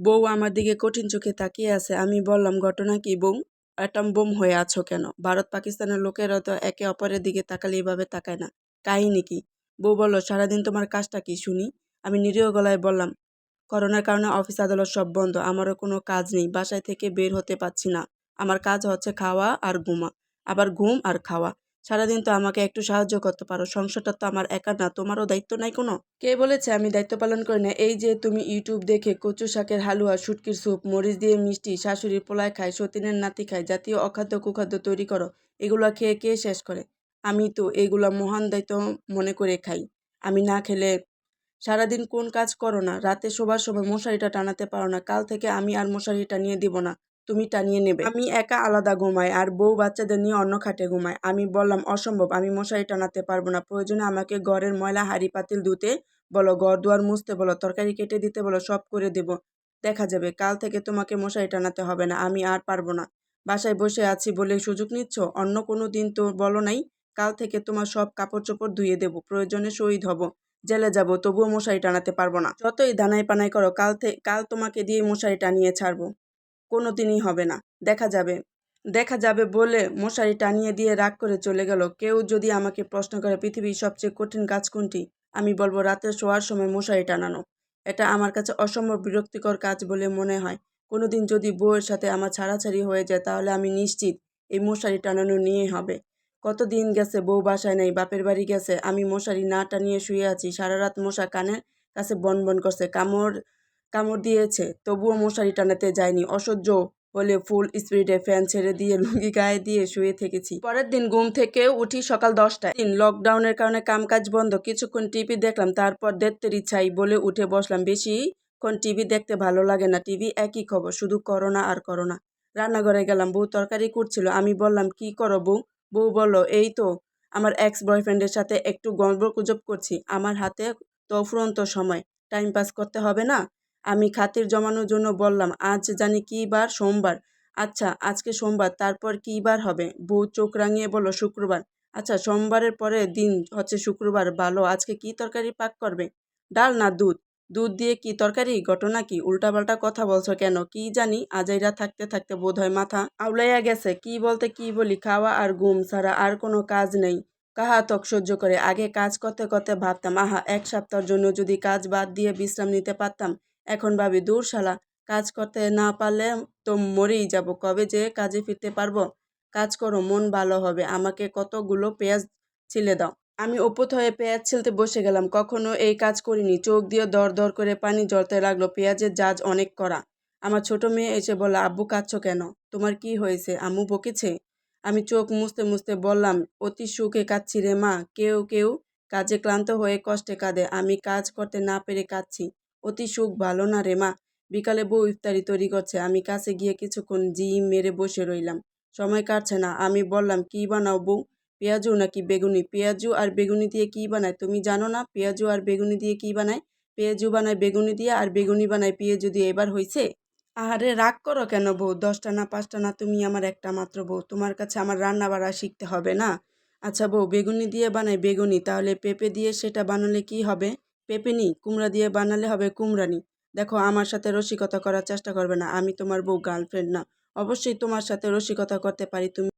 বউ আমার দিকে কঠিন চোখে তাকিয়ে আছে। আমি বললাম, ঘটনা কি বউ? অ্যাটম বোম হয়ে আছো কেন? ভারত পাকিস্তানের লোকেরা তো একে অপরের দিকে তাকালে এভাবে তাকায় না। কাহিনী কি? বউ বলল, সারাদিন তোমার কাজটা কি শুনি? আমি নিরীহ গলায় বললাম, করোনার কারণে অফিস আদালত সব বন্ধ। আমারও কোনো কাজ নেই। বাসায় থেকে বের হতে পারছি না। আমার কাজ হচ্ছে খাওয়া আর ঘুমা। আবার ঘুম আর খাওয়া। সারাদিন তো আমাকে একটু সাহায্য করতে পারো, সংসারটা তো আমার একা না, তোমারও দায়িত্ব নাই কোনো? কে বলেছে আমি দায়িত্ব পালন করি না? এই যে তুমি ইউটিউব দেখে কচু শাকের হালুয়া, শুটকির স্যুপ, মরিচ দিয়ে মিষ্টি, শাশুড়ির পোলায় খায়, সতীনের নাতি খায়, জাতীয় অখাদ্য কুখাদ্য তৈরি করো, এগুলো খেয়ে কে শেষ করে? আমি তো এগুলা মহান দায়িত্ব মনে করে খাই। আমি না খেলে সারাদিন কোন কাজ করো না? রাতে শোবার সময় মশারিটা টানাতে পারো না, কাল থেকে আমি আর মশারিটা নিয়ে দিব না। তুমি টানিয়ে নেবে। আমি একা আলাদা ঘুমাই আর বউ বাচ্চাদের নিয়ে অন্য খাটে ঘুমাই। আমি বললাম, অসম্ভব, আমি মশারি টানাতে পারব না। প্রয়োজনে আমাকে ঘরের ময়লা, হাড়ি, পাতিল ধুতে বলো, ঘর দুয়ার মুছতে বলো, তরকারি কেটে দিতে বলো, সব করে দেব। দেখা যাবে, কাল থেকে তোমাকে মশারি টানাতে হবে না, আমি আর পারব না। বাসায় বসে আছি বলে সুযোগ নিচ্ছ? অন্য কোনো দিন তো বলো নাই, কাল থেকে তোমার সব কাপড় চোপড় ধুয়ে দেব, প্রয়োজনে শহীদ হব। জেলে যাব, তবুও মশারি টানাতে পারব না। যতই দানাই পানাই করো, কাল থেকে কাল তোমাকে দিয়ে মশারি টানিয়ে ছাড়বো। কোনো দিনই হবে না। দেখা যাবে। দেখা যাবে বলে মশারি টানিয়ে দিয়ে রাগ করে চলে গেল। কেউ যদি আমাকে প্রশ্ন করে পৃথিবীর সবচেয়ে কঠিন কাজ কোনটি? আমি বলব রাতে শোয়ার সময় মশারি টানানো। এটা আমার কাছে অসম্ভব বিরক্তিকর কাজ বলে মনে হয়। কোনোদিন যদি বউয়ের সাথে আমার ছাড়াছাড়ি হয়ে যায় তাহলে আমি নিশ্চিত এই মশারি টানানো নিয়ে হবে। কতদিন গেছে বউ বাসায় নেই, বাপের বাড়ি গেছে। আমি মশারি না টানিয়ে শুয়ে আছি। সারা রাত মশা কানের কাছে বন বন করছে। কামড় কামড় দিয়েছে। তবুও মশারি টানাতে যায়নি। অসহ্য হলে ফুল স্পিডে ফ্যান ছেড়ে দিয়ে লুঙ্গি গায়ে দিয়ে শুয়ে থেকেছি। পরের দিন ঘুম থেকে উঠি সকাল দশটায়। দিন লকডাউনের কারণে কামকাজ বন্ধ। কিছুক্ষণ টিভি দেখলাম, তারপর দেখতে ইচ্ছাই বলে উঠে বসলাম। বেশিক্ষণ টিভি দেখতে ভালো লাগে না। টিভি একই খবর, শুধু করোনা আর করোনা। রান্নাঘরে গেলাম, বউ তরকারি করছিল। আমি বললাম, কি করো বউ? বউ বলল, এই তো, আমার এক্স বয়ফ্রেন্ডের সাথে একটু গল্প গুজব করছি। আমার হাতে তো ফুরন্ত সময়। টাইম পাস করতে হবে না? আমি খাতির জমানোর জন্য বললাম, আজ জানি কী বার সোমবার। আচ্ছা আজকে সোমবার, তারপর কী বার হবে? বউ চোখ রাঙিয়ে বলল, শুক্রবার। আচ্ছা সোমবারের পরে দিন হচ্ছে শুক্রবার, ভালো, আজকে কি তরকারি পাক করবে? ডাল না দুধ? দুধ দিয়ে কি তরকারি? ঘটনা কি? উল্টাপাল্টা কথা বলছো কেন? কি জানি? আজাইরা থাকতে থাকতে বোধহয় মাথা আউলাইয়া গেছে, কি বলতে কি বলি? খাওয়া আর ঘুম ছাড়া আর কোনো কাজ নেই। কাহাতক সহ্য করে? আগে কাজ করতে করতে ভাবতাম, আহা, এক সপ্তাহের জন্য যদি কাজ বাদ দিয়ে বিশ্রাম নিতে পারতাম এখন ভাবি, দূর শালা, কাজ করতে না পারলে তো মরেই যাব, কবে যে কাজে ফিরতে পারব? কাজ করো, মন ভালো হবে, আমাকে কতগুলো পেঁয়াজ ছিলে দাও। আমি উপত হয়ে পেঁয়াজ ছিলতে বসে গেলাম, কখনো এই কাজ করিনি, চোখ দিয়ে দর দর করে পানি জ্বলতে লাগল, পেঁয়াজের জাজ অনেক করা আমার ছোট মেয়ে এসে বলল, আব্বু, কাঁদছ কেন? তোমার কি হয়েছে? আম্মু বকেছে? আমি চোখ মুছতে মুছতে বললাম, অতি সুখে কাঁদছি রে মা, কেউ কেউ কাজে ক্লান্ত হয়ে কষ্টে কাঁদে, আমি কাজ করতে না পেরে কাঁদছি। অতি সুখ ভালো না রে মা। বিকালে বউ ইফতারি তৈরি করছে। আমি কাছে গিয়ে কিছুক্ষণ জিম মেরে বসে রইলাম। সময় কাটছে না। আমি বললাম, কি বানাও বউ? পেঁয়াজু নাকি বেগুনি? পেঁয়াজু আর বেগুনি দিয়ে কি বানায়? তুমি জানো না? পেঁয়াজু আর বেগুনি দিয়ে কি বানায়? পেঁয়াজু বানায় বেগুনি দিয়ে আর বেগুনি বানায় পেঁয়াজু দিয়ে এবার হয়েছে আহারে, রাগ করো কেন বউ? দশটা না পাঁচটা না তুমি আমার একটা মাত্র বউ। তোমার কাছে আমার রান্না বাড়া শিখতে হবে না? আচ্ছা বউ, বেগুনি দিয়ে বানায় বেগুনি। তাহলে পেঁপে দিয়ে সেটা বানালে কি হবে? পেঁপেনি কুমড়া দিয়ে বানালে হবে কুমড়ানি দেখো, আমার সাথে রসিকতা করার চেষ্টা করবে না, আমি তোমার বউ গার্লফ্রেন্ড না। অবশ্যই তোমার সাথে রসিকতা করতে পারি, তুমি